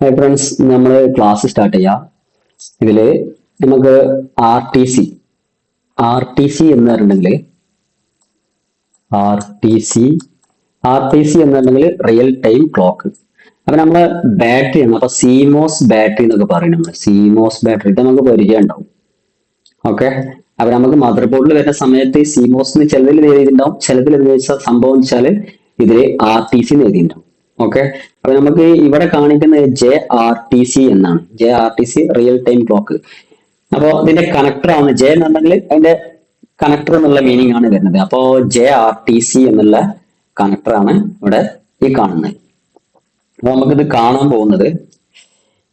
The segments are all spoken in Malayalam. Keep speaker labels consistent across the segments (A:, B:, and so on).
A: ഹായ് ഫ്രണ്ട്സ് നമ്മൾ ക്ലാസ് സ്റ്റാർട്ട് ചെയ്യാം. ഇതിൽ നമുക്ക് R T C R T C എന്ന് പറഞ്ഞിട്ടുണ്ടെങ്കിൽ R T C R T C എന്ന് പറഞ്ഞിട്ടുണ്ടെങ്കിൽ റിയൽ ടൈം ക്ലോക്ക് അപ്പൊ നമ്മൾ ബാറ്ററി ആണ്. അപ്പൊ സീമോസ് ബാറ്ററി എന്നൊക്കെ പറയും നമ്മൾ സീമോസ് ബാറ്ററി ഇത് നമുക്ക് പരിചയം ഉണ്ടാവും ഓക്കെ അപ്പൊ നമുക്ക് മദർ ബോർഡിൽ വരുന്ന സമയത്ത് സീമോസ് ചിലതിൽ എഴുതിയിട്ടുണ്ടാവും. ചിലതിൽ എന്ത് സംഭവം വെച്ചാൽ ഇതിൽ ആർ ടി സി എഴുതിയിട്ടുണ്ടാവും. ഓക്കെ അപ്പൊ നമുക്ക് ഇവിടെ കാണിക്കുന്നത് ജെ ആർ ടി സി എന്നാണ്. J R T C real time clock അപ്പോ ഇതിന്റെ കണക്ടർ ആണ്. ജെ എന്നുണ്ടെങ്കിൽ അതിന്റെ കണക്ടർ എന്നുള്ള മീനിങ് ആണ് വരുന്നത്. അപ്പോ ജെ ആർ ടി സി എന്നുള്ള കണക്ടർ ആണ് ഇവിടെ ഈ കാണുന്നത്. അപ്പൊ നമുക്കിത് കാണാൻ പോകുന്നത്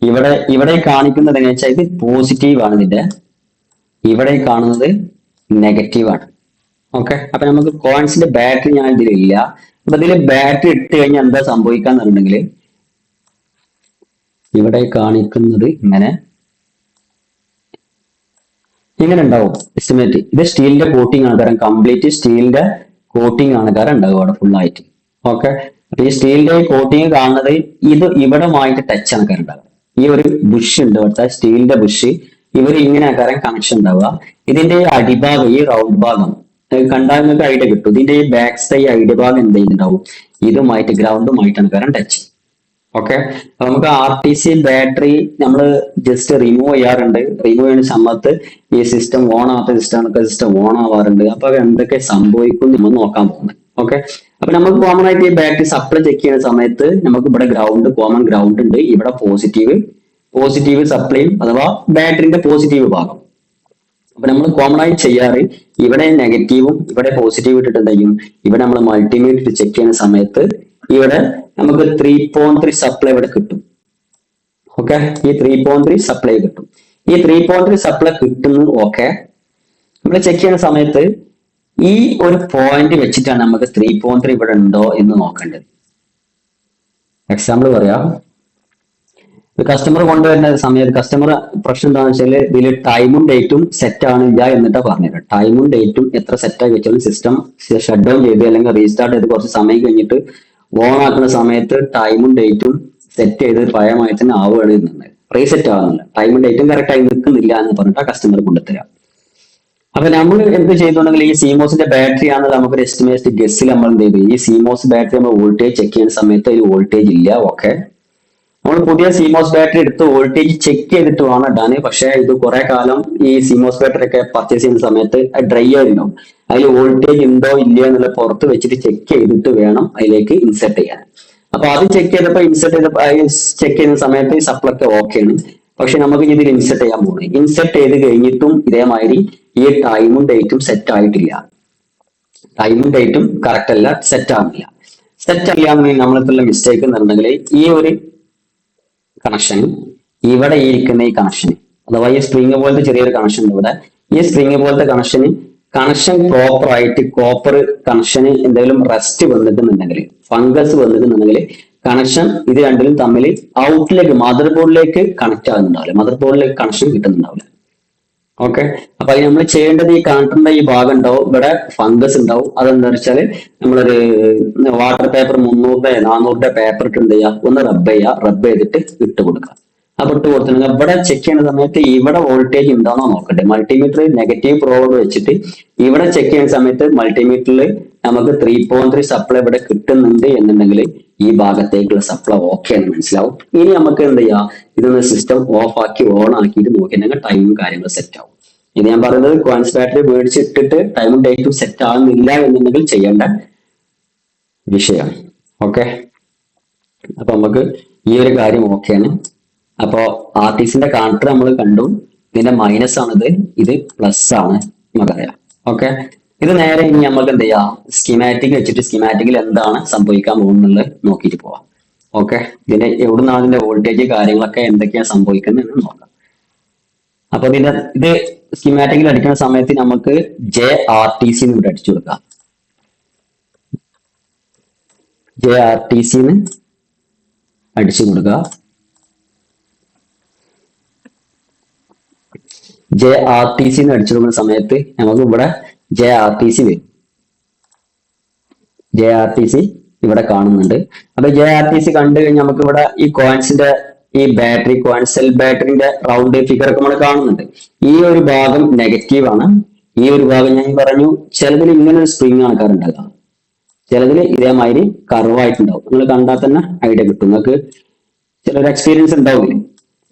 A: ഇവിടെ ഇവിടെ കാണിക്കുന്നത് എങ്ങനെയാ വെച്ചാൽ ഇത് പോസിറ്റീവ് ആണ് ഇതിന്റെ. ഇവിടെ കാണുന്നത് നെഗറ്റീവ് ആണ്. ഓക്കെ അപ്പൊ നമുക്ക് കോയിൻസിന്റെ ബാറ്ററി ഞാൻ ഇതിലില്ല. അപ്പൊ ബാറ്ററി ഇട്ട് കഴിഞ്ഞാൽ എന്താ സംഭവിക്കാന്ന് പറഞ്ഞിട്ടുണ്ടെങ്കിൽ ഇവിടെ കാണിക്കുന്നത് ഇങ്ങനെ ഇങ്ങനെ ഉണ്ടാവും എസ്റ്റിമേറ്റ് ഇത് സ്റ്റീലിന്റെ കോട്ടിംഗ് ആണ് കാരണം കംപ്ലീറ്റ് സ്റ്റീലിന്റെ കോട്ടിംഗ് ആണ് കാരണം ഉണ്ടാവും അവിടെ ഫുൾ ആയിട്ട്. ഓക്കെ അപ്പൊ ഈ സ്റ്റീലിന്റെ കോട്ടിംഗ് കാണുന്നത് ഇത് ഇവിടമായിട്ട് ടച്ച് ആണ് കാരണം ഉണ്ടാവുക. ഈ ഒരു ബുഷ് ഉണ്ട് ഇവിടുത്തെ സ്റ്റീലിന്റെ ബുഷ് ഇവർ ഇങ്ങനെ കാരണം കണക്ഷൻ ഉണ്ടാവുക. ഇതിന്റെ അടിഭാഗം ഈ റൗണ്ട് ഭാഗം കണ്ടാൽ നിങ്ങൾക്ക് ഐഡിയ കിട്ടും. ഇതിന്റെ ഈ ബാക്ക് സൈ ഐഡിയ ഭാഗം എന്ത് ഉണ്ടാവും ഇതുമായിട്ട് ഗ്രൗണ്ടുമായിട്ടാണ് കാരണം ടച്ച് ഓക്കെ അപ്പൊ നമുക്ക് ആർ ടി സി ബാറ്ററി നമ്മൾ ജസ്റ്റ് റിമൂവ് ചെയ്യാറുണ്ട്. റിമൂവ് ചെയ്യുന്ന സമയത്ത് ഈ സിസ്റ്റം ഓൺ ആവാത്ത സിസ്റ്റം സിസ്റ്റം ഓൺ ആവാറുണ്ട്. അപ്പൊ എന്തൊക്കെ സംഭവിക്കും നമ്മൾ നോക്കാൻ പോകുന്നത്. ഓക്കെ അപ്പൊ നമുക്ക് കോമൺ ആയിട്ട് ഈ ബാറ്ററി സപ്ലൈ ചെക്ക് ചെയ്യുന്ന സമയത്ത് നമുക്ക് ഇവിടെ ഗ്രൗണ്ട് കോമൺ ഗ്രൗണ്ട് ഉണ്ട്. ഇവിടെ പോസിറ്റീവ് പോസിറ്റീവ് സപ്ലൈയും അഥവാ ബാറ്ററിന്റെ പോസിറ്റീവ് ഭാഗം. അപ്പൊ നമ്മൾ കോമൺ ആയി ചെയ്യാറ് ഇവിടെ നെഗറ്റീവും ഇവിടെ പോസിറ്റീവ് ഇട്ടിട്ട് എന്ത് ഇവിടെ നമ്മൾ മൾട്ടിമീറ്റർ ചെക്ക് ചെയ്യുന്ന സമയത്ത് ഇവിടെ നമുക്ക് ത്രീ പോയിന്റ് ത്രീ സപ്ലൈ ഇവിടെ കിട്ടും. ഓക്കെ ഈ ത്രീ പോയിന്റ് ത്രീ സപ്ലൈ കിട്ടും. ഈ ത്രീ പോയിന്റ് ത്രീ സപ്ലൈ കിട്ടുന്നു ഓക്കെ നമ്മൾ ചെക്ക് ചെയ്യുന്ന സമയത്ത് ഈ ഒരു പോയിന്റ് വെച്ചിട്ടാണ് നമുക്ക് ത്രീ പോയിന്റ് ത്രീ ഇവിടെ ഉണ്ടോ എന്ന് നോക്കേണ്ടത്. എക്സാമ്പിൾ പറയാം. കസ്റ്റമർ കൊണ്ടുവരുന്ന സമയത്ത് കസ്റ്റമർ പ്രശ്നം എന്താണെന്ന് വെച്ചാൽ ഇതിൽ ടൈമും ഡേറ്റും സെറ്റ് ആണ് ഇല്ല എന്നിട്ടാ പറഞ്ഞത്. ടൈമും ഡേറ്റും എത്ര സെറ്റ് ആക്കി വെച്ചാലും സിസ്റ്റം ഷട്ട് ഡൗൺ ചെയ്ത് അല്ലെങ്കിൽ റീസ്റ്റാർട്ട് ചെയ്ത് കുറച്ച് സമയം കഴിഞ്ഞിട്ട് ഓൺ ആക്കുന്ന സമയത്ത് ടൈമും ഡേറ്റും സെറ്റ് ചെയ്ത് പഴയമായി തന്നെ ആവുകയാണ് എന്നുണ്ട് റീസെറ്റ് ആവുന്നില്ല. ടൈമും ഡേറ്റും കറക്റ്റ് ആയി നിൽക്കുന്നില്ല എന്ന് പറഞ്ഞിട്ട് ആ കസ്റ്റമർ കൊണ്ടുത്തരാം അപ്പൊ നമ്മൾ എന്ത് ചെയ്തിട്ടുണ്ടെങ്കിൽ ഈ സിമോസിന്റെ ബാറ്ററി ആണെന്നുള്ള നമുക്ക് ഒരു എസ്റ്റിമേറ്റ് ഗസ്സിൽ നമ്മൾ എന്ത് ചെയ്തു? ഈ സിമോസ് ബാറ്ററി നമ്മൾ വോൾട്ടേജ് ചെക്ക് ചെയ്യുന്ന സമയത്ത് ഒരു വോൾട്ടേജ് ഇല്ല ഓക്കെ നമ്മൾ പുതിയ സിമോസ് ബാറ്ററി എടുത്ത് വോൾട്ടേജ് ചെക്ക് ചെയ്തിട്ട് വേണം ഇടാൻ പക്ഷെ ഇത് കുറെ കാലം ഈ സിമോസ് ബാറ്ററി ഒക്കെ പർച്ചേസ് ചെയ്യുന്ന സമയത്ത് ഡ്രൈ ആയിട്ടുണ്ടാവും. അതിൽ വോൾട്ടേജ് ഉണ്ടോ ഇല്ലയോ എന്നുള്ള പുറത്ത് വെച്ചിട്ട് ചെക്ക് ചെയ്തിട്ട് വേണം അതിലേക്ക് ഇൻസെർട്ട് ചെയ്യാൻ. അപ്പൊ അത് ചെക്ക് ചെയ്തപ്പോ ഇൻസെർട്ട് ചെയ്തപ്പോ ചെക്ക് ചെയ്യുന്ന സമയത്ത് സപ്ലൈ ഒക്കെ സപ്ലൊക്കെ ആണ്. പക്ഷെ നമുക്ക് ഇതിൽ ഇൻസെർട്ട് ചെയ്യാൻ പോകുന്നത് ഇൻസെർട്ട് ചെയ്ത് കഴിഞ്ഞിട്ടും ഇതേമാതിരി ഈ ടൈമും ഡേറ്റും സെറ്റ് ആയിട്ടില്ല. ടൈമും ഡേറ്റും കറക്റ്റ് അല്ല സെറ്റ് ആവുന്നില്ല. സെറ്റ് ചെയ്യാന്നുണ്ടെങ്കിൽ നമ്മളെ മിസ്റ്റേക്ക് എന്നുണ്ടെങ്കിൽ ഈ ഒരു കണക്ഷൻ ഇവിടെ ഇരിക്കുന്ന ഈ കണക്ഷനും അഥവാ ഈ സ്പ്രിങ് പോലത്തെ ചെറിയൊരു കണക്ഷൻ ഇവിടെ. ഈ സ്പ്രിങ് പോലത്തെ കണക്ഷന് കണക്ഷൻ പ്രോപ്പർ ആയിട്ട് കോപ്പർ കണക്ഷന് എന്തെങ്കിലും റെസ്റ്റ് വന്നിട്ടുണ്ടെങ്കിൽ ഫംഗസ് വന്നിട്ടുണ്ടെങ്കിൽ കണക്ഷൻ ഇത് രണ്ടിലും തമ്മിൽ ഔട്ടിലേക്ക് മദർ ബോർഡിലേക്ക് കണക്ട് ആകുന്നുണ്ടാവില്ല മദർ ബോർഡിലേക്ക് കണക്ഷൻ കിട്ടുന്നുണ്ടാവില്ല. ഓക്കെ അപ്പൊ നമ്മൾ ചെയ്യേണ്ടത് ഈ കണക്ടറിന്റെ ഈ ഭാഗം ഉണ്ടാവും ഇവിടെ ഫംഗസ് ഉണ്ടാവും. അതെന്താ വെച്ചാൽ നമ്മളൊരു വാട്ടർ പേപ്പർ മുന്നൂറിന്റെ നാനൂറിന്റെ പേപ്പർ ഇട്ട് എന്ത് ചെയ്യുക? ഒന്ന് റബ്ബ് ചെയ്യുക. റബ്ബ് ചെയ്തിട്ട് ഇട്ട് കൊടുക്കുക. അപ്പൊ ഇട്ട് കൊടുത്തിട്ടുണ്ടെങ്കിൽ ഇവിടെ ചെക്ക് ചെയ്യുന്ന സമയത്ത് ഇവിടെ വോൾട്ടേജ് ഉണ്ടോന്നോ നോക്കട്ടെ. മൾട്ടിമീറ്റർ നെഗറ്റീവ് പ്രോഡ് വെച്ചിട്ട് ഇവിടെ ചെക്ക് ചെയ്യുന്ന സമയത്ത് മൾട്ടിമീറ്ററിൽ നമുക്ക് ത്രീ പോയിന്റ് ത്രീ സപ്ലൈ ഇവിടെ കിട്ടുന്നുണ്ട് എന്നുണ്ടെങ്കിൽ ഈ ഭാഗത്തേക്കുള്ള സപ്ലൈ ഓക്കെ എന്ന് മനസ്സിലാവും. ഇനി നമുക്ക് എന്ത് ചെയ്യാം? ഇതൊന്ന് സിസ്റ്റം ഓഫ് ആക്കി ഓൺ ആക്കിയിട്ട് നോക്കിയിട്ടുണ്ടെങ്കിൽ ടൈമും കാര്യങ്ങളും സെറ്റ് ആവും. ഇനി ഞാൻ പറയുന്നത് കോയിൻസ് ബാറ്ററി മേടിച്ചിട്ടിട്ട് ടൈമും ഡേറ്റും സെറ്റ് ആകുന്നില്ല എന്നുണ്ടെങ്കിൽ ചെയ്യേണ്ട വിഷയം ഓക്കെ അപ്പൊ നമുക്ക് ഈ ഒരു കാര്യം ഓക്കെയാണ് അപ്പോ ആർട്ടിസ്റ്റിന്റെ കണക്ടർ നമ്മൾ കണ്ടു. ഇതിന്റെ മൈനസ് ആണിത്. ഇത് പ്ലസ് ആണ് നമുക്കറിയാം ഓക്കെ ഇത് നേരെ ഇനി നമുക്ക് എന്ത് ചെയ്യാം സ്കിമാറ്റിക് വെച്ചിട്ട് സ്കിമാറ്റിക്കിൽ എന്താണ് സംഭവിക്കാൻ പോകുന്നത് നോക്കിയിട്ട് പോവാം. ഓക്കെ ഇതിന്റെ എവിടുന്നാണ് ഇതിന്റെ വോൾട്ടേജ് കാര്യങ്ങളൊക്കെ എന്തൊക്കെയാ സംഭവിക്കുന്നത് എന്ന് നോക്കാം. അപ്പൊ ഇതിന്റെ ഇത് സ്കിമാറ്റിക്കിൽ അടിക്കുന്ന സമയത്ത് നമുക്ക് ജെ ആർ ടി സി ഇവിടെ അടിച്ചു കൊടുക്കാം. ജെ ആർ ടി സി അടിച്ചു കൊടുക്കുക. ജെ ആർ ടി സി അടിച്ചു കൊടുക്കുന്ന സമയത്ത് നമുക്ക് ഇവിടെ ജെ ആർ ടി സി വരും. ജെ ആർ ടി സി ഇവിടെ കാണുന്നുണ്ട്. അപ്പൊ ജെ ആർ ടി സി കണ്ടു കഴിഞ്ഞാൽ നമുക്ക് ഇവിടെ ഈ കോയിൻസിന്റെ ഈ ബാറ്ററി കോയിൻ സെൽ ബാറ്ററിന്റെ റൗണ്ട് ഫിഗർ ഒക്കെ നമ്മൾ കാണുന്നുണ്ട്. ഈ ഒരു ഭാഗം നെഗറ്റീവ് ആണ്. ഈ ഒരു ഭാഗം ഞാൻ പറഞ്ഞു ചിലതിൽ ഇങ്ങനെ ഒരു സ്പ്രിങ് ആണ് കറണ്ടാകുക ചിലതിൽ ഇതേമാതിരി കർവായിട്ടുണ്ടാവും നിങ്ങൾ കണ്ടാൽ തന്നെ ഐഡിയ കിട്ടും. നിങ്ങൾക്ക് ചിലൊരു എക്സ്പീരിയൻസ് ഉണ്ടാവില്ലേ?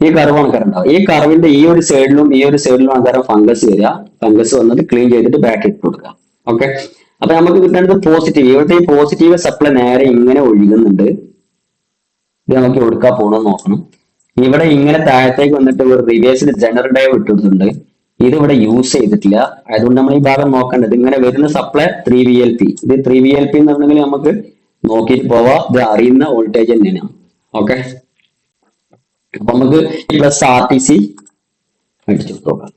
A: ഈ കർവാണ് കറണ്ടാവും ഈ കർവിന്റെ ഈ ഒരു സൈഡിലും ഈ ഒരു സൈഡിലും ആൾക്കാരെ ഫംഗസ് വരിക. ഫംഗസ് വന്നിട്ട് ക്ലീൻ ചെയ്തിട്ട് ബാക്ക് ഇട്ട് കൊടുക്കുക. ഓക്കെ അപ്പൊ നമുക്ക് കിട്ടേണ്ടത് പോസിറ്റീവ് ഇവിടുത്തെ ഈ പോസിറ്റീവ് സപ്ലൈ നേരെ ഇങ്ങനെ ഒഴുകുന്നുണ്ട്. ഇത് നമുക്ക് കൊടുക്കാൻ പോകണമെന്ന് നോക്കണം. ഇവിടെ ഇങ്ങനെ താഴത്തേക്ക് വന്നിട്ട് ഒരു റിവേഴ്സിൽ ജനറൽ ഡൈവ് ഇട്ടിട്ടുണ്ട് ഇത് ഇവിടെ യൂസ് ചെയ്തിട്ടില്ല. അതുകൊണ്ട് നമ്മൾ ഈ ഭാഗം നോക്കേണ്ടത് ഇങ്ങനെ വരുന്ന supply three V L P ഇത് ത്രീ വി എൽ പി എന്ന് പറഞ്ഞെങ്കിൽ നമുക്ക് നോക്കിയിട്ട് പോവാം. ഇത് അറിയുന്ന വോൾട്ടേജ് തന്നെയാണ്. ഓക്കെ അപ്പൊ നമുക്ക് പ്ലസ് ആർ ടി സി അടിച്ചു നോക്കാം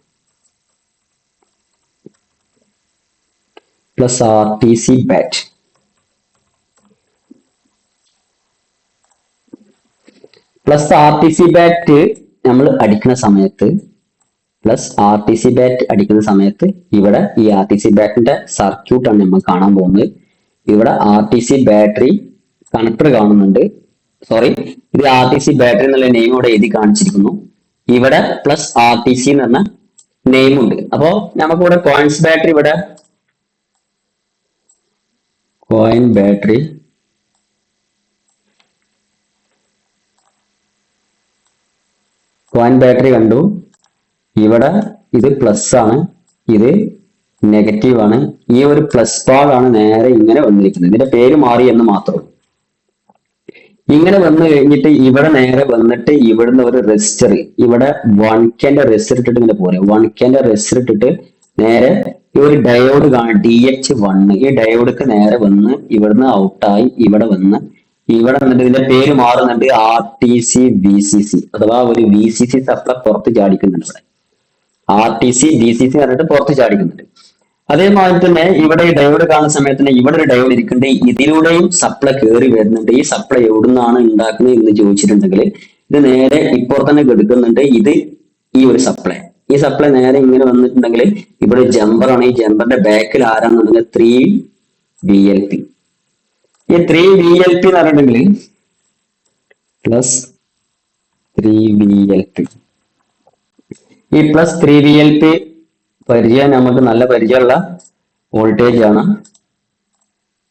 A: plus R T C bat plus R T C bat നമ്മൾ അടിക്കുന്ന സമയത്ത് plus R T C bat അടിക്കുന്ന സമയത്ത് ഇവിടെ ഈ ആർ ടി സി ബാറ്റിന്റെ സർക്യൂട്ടാണ് നമ്മൾ കാണാൻ പോകുന്നത്. ഇവിടെ R T C battery connector കാണുന്നുണ്ട്. സോറി ഇത് ആർ ടി സി ബാറ്ററി എന്നുള്ള നെയിം ഇവിടെ എഴുതി കാണിച്ചിരിക്കുന്നു. ഇവിടെ പ്ലസ് ആർ ടി സി എന്ന് പറഞ്ഞ നെയിം ഉണ്ട്. അപ്പോ നമുക്കിവിടെ കോയിൻസ് ബാറ്ററി ഇവിടെ. കോയിൻ ബാറ്ററി കോയിൻ ബാറ്ററി കണ്ടു. ഇവിടെ ഇത് പ്ലസ് ആണ്. ഇത് നെഗറ്റീവ് ആണ്. ഈ ഒരു പ്ലസ് ഭാഗമാണ് നേരെ ഇങ്ങനെ വന്നിരിക്കുന്നത്. ഇതിന്റെ പേര് മാറി എന്ന് മാത്രം ഇങ്ങനെ വന്നു കഴിഞ്ഞിട്ട് ഇവിടെ നേരെ വന്നിട്ട് ഇവിടുന്ന് ഒരു റെസിസ്റ്റർ ഇവിടെ വൺ കെന്റെ റെസിസ്റ്റർ ഇട്ടിട്ട് ഇങ്ങനെ പോരെ. വൺ കെന്റെ റെസിസ്റ്റർ ഇട്ടിട്ട് നേരെ ഈ ഒരു ഡയോഡ് ഡി എച്ച് വണ് ഈ ഡയോഡ്ക്ക് നേരെ വന്ന് ഇവിടുന്ന് ഔട്ടായി ഇവിടെ വന്ന് ഇവിടെ വന്നിട്ട് ഇതിന്റെ പേര് മാറുന്നുണ്ട് R T C B C C അഥവാ ഒരു വി സി സി സപ്ലൈ പുറത്ത് ചാടിക്കുന്നുണ്ട് ഇവിടെ. R T C B C C പറഞ്ഞിട്ട് പുറത്ത് ചാടിക്കുന്നുണ്ട്. അതേമാതിരി തന്നെ ഇവിടെ ഡയോഡ് കാണുന്ന സമയത്ത് തന്നെ ഇവിടെ ഒരു ഡയോഡ് ഇരിക്കുന്നുണ്ട്. ഇതിലൂടെയും സപ്ലൈ കയറി വരുന്നുണ്ട്. ഈ സപ്ലൈ എവിടുന്നാണ് ഉണ്ടാക്കുന്നത് എന്ന് ചോദിച്ചിട്ടുണ്ടെങ്കിൽ ഇത് നേരെ ഇപ്പോൾ തന്നെ എടുക്കുന്നുണ്ട് ഇത് ഈ ഒരു സപ്ലൈ ഈ സപ്ലൈ നേരെ ഇങ്ങനെ വന്നിട്ടുണ്ടെങ്കിൽ ഇവിടെ ജമ്പറാണ് ഈ ജമ്പറിന്റെ ബാക്കിൽ ആരാന്നുണ്ടെങ്കിൽ ത്രീ വി എൽ പി ഈ ത്രീ വി എൽ പി എന്ന് പറഞ്ഞിട്ടുണ്ടെങ്കിൽ plus three V L P ഈ plus three V L P പരിചയം നമുക്ക് നല്ല പരിചയമുള്ള വോൾട്ടേജ് ആണ്.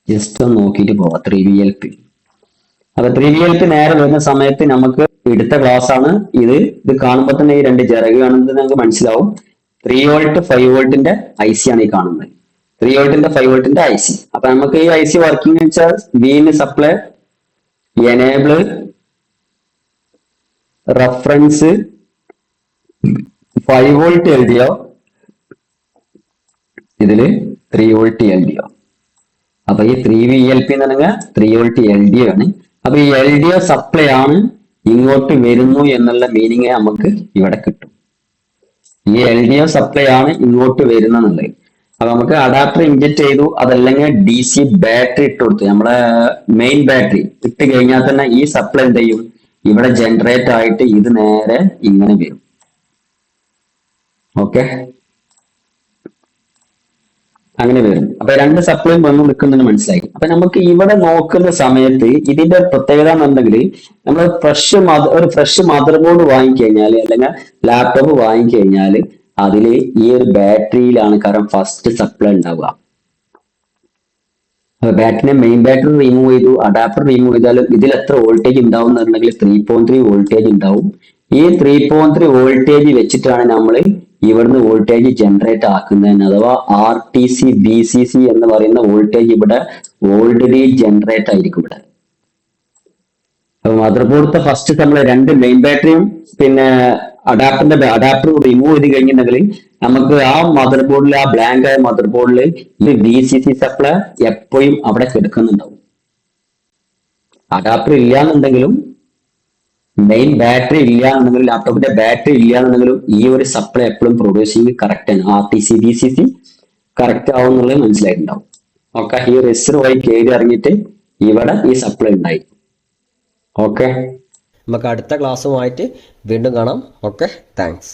A: ജസ്റ്റ് ഒന്ന് നോക്കിയിട്ട് പോവാം. ത്രീ വി എൽ പി അപ്പൊ ത്രീ വി എൽ പി നേരെ വരുന്ന സമയത്ത് നമുക്ക് എടുത്ത ക്ലാസ് ആണ് ഇത്. ഇത് കാണുമ്പോൾ തന്നെ ഈ രണ്ട് ചിറക് കാണുന്നത് നമുക്ക് മനസ്സിലാവും. ത്രീ വോൾട്ട് ഫൈവ് വോൾട്ടിന്റെ ഐ സി ആണ് ഈ കാണുന്നത്. ത്രീ വോൾട്ടിന്റെ ഫൈവ് വോൾട്ടിന്റെ ഐ സി അപ്പൊ നമുക്ക് ഈ ഐ സി വർക്കിംഗ് വെച്ചാൽ VIN supply enable reference five volt O ഇതിൽ three volt L D O അപ്പൊ ഈ ത്രീ വി എൽ പി എന്ന് പറഞ്ഞാൽ three volt L D O ആണ്. അപ്പൊ ഈ എൽ ഡി ഒ സപ്ലൈ ആണ് ഇങ്ങോട്ട് വരുന്നു എന്നുള്ള മീനിങ് നമുക്ക് ഇവിടെ കിട്ടും. ഈ എൽ ഡി ഒ സപ്ലൈ ആണ് ഇങ്ങോട്ട് വരുന്നെന്നുള്ളത് അപ്പൊ നമുക്ക് അഡാപ്റ്റർ ഇഞ്ചക്ട് ചെയ്തു അതല്ലെങ്കിൽ ഡി സി ബാറ്ററി ഇട്ട് കൊടുത്തു. നമ്മുടെ മെയിൻ ബാറ്ററി ഇട്ട് കഴിഞ്ഞാൽ തന്നെ ഈ സപ്ലൈ എന്ത് ചെയ്യും? ഇവിടെ ജനറേറ്റ് ആയിട്ട് ഇത് നേരെ ഇങ്ങനെ വരും. ഓക്കെ അങ്ങനെ വരും അപ്പൊ രണ്ട് സപ്ലൈയും വന്നു നിൽക്കുന്നതിന് മനസ്സിലായി. അപ്പൊ നമുക്ക് ഇവിടെ നോക്കുന്ന സമയത്ത് ഇതിന്റെ പ്രത്യേകത എന്നുണ്ടെങ്കിൽ നമ്മൾ ഫ്രഷ് ഒരു ഫ്രഷ് മദർ ബോർഡ് വാങ്ങിക്കഴിഞ്ഞാൽ അല്ലെങ്കിൽ ലാപ്ടോപ്പ് വാങ്ങിക്കഴിഞ്ഞാൽ അതിൽ ഈ ഒരു ബാറ്ററിയിലാണ് കാരണം ഫസ്റ്റ് സപ്ലൈ ഉണ്ടാവുക. അപ്പൊ ബാറ്ററിനെ മെയിൻ ബാറ്ററി റിമൂവ് ചെയ്തു അഡാപ്റ്റർ റിമൂവ് ചെയ്താലും ഇതിൽ എത്ര വോൾട്ടേജ് ഉണ്ടാവും എന്നുണ്ടെങ്കിൽ ത്രീ പോയിന്റ് ത്രീ വോൾട്ടേജ് ഉണ്ടാവും. ഈ ത്രീ പോയിന്റ് ത്രീ വോൾട്ടേജ് വെച്ചിട്ടാണ് നമ്മൾ ഇവിടുന്ന് വോൾട്ടേജ് ജനറേറ്റ് ആക്കുന്നതിന് അഥവാ R T C B C C എന്ന് പറയുന്ന വോൾട്ടേജ് ഇവിടെ ഓൾറെഡി ജനറേറ്റ് ആയിരിക്കും ഇവിടെ. അപ്പൊ മദർ ഫസ്റ്റ് നമ്മൾ രണ്ട് മെയിൻ ബാറ്ററിയും പിന്നെ അഡാപ്റ്ററിന്റെ അഡാപ്റ്റർ റിമൂവ് ചെയ്ത് കഴിഞ്ഞിട്ടുണ്ടെങ്കിൽ നമുക്ക് ആ മദർ ബോർഡിൽ ആ ബ്ലാങ്ക് ആയ മദർ ബോർഡിൽ ഈ ബി സി സി സപ്ലൈ എപ്പോഴും അവിടെ കിടക്കുന്നുണ്ടാവും. അഡാപ്റ്റർ ഇല്ല എന്നുണ്ടെങ്കിലും മെയിൻ ബാറ്ററി ഇല്ല എന്നുണ്ടെങ്കിലും ലാപ്ടോപ്പിന്റെ ബാറ്ററി ഇല്ല എന്നുണ്ടെങ്കിലും ഈ ഒരു സപ്ലൈ എപ്പോഴും പ്രൊഡ്യൂസ് ചെയ്യുന്നത് കറക്റ്റ് ആണ്. R T C B C C correct ആവും എന്നുള്ളത് മനസ്സിലായിട്ടുണ്ടാവും. ഓക്കെ ഈ റിസർവ് വഴി കയറി ഇറങ്ങിയിട്ട് ഇവിടെ ഈ സപ്ലൈ ഉണ്ടായി. ഓക്കെ
B: നമുക്ക് അടുത്ത ക്ലാസ്സുമായിട്ട് വീണ്ടും കാണാം. Okay thanks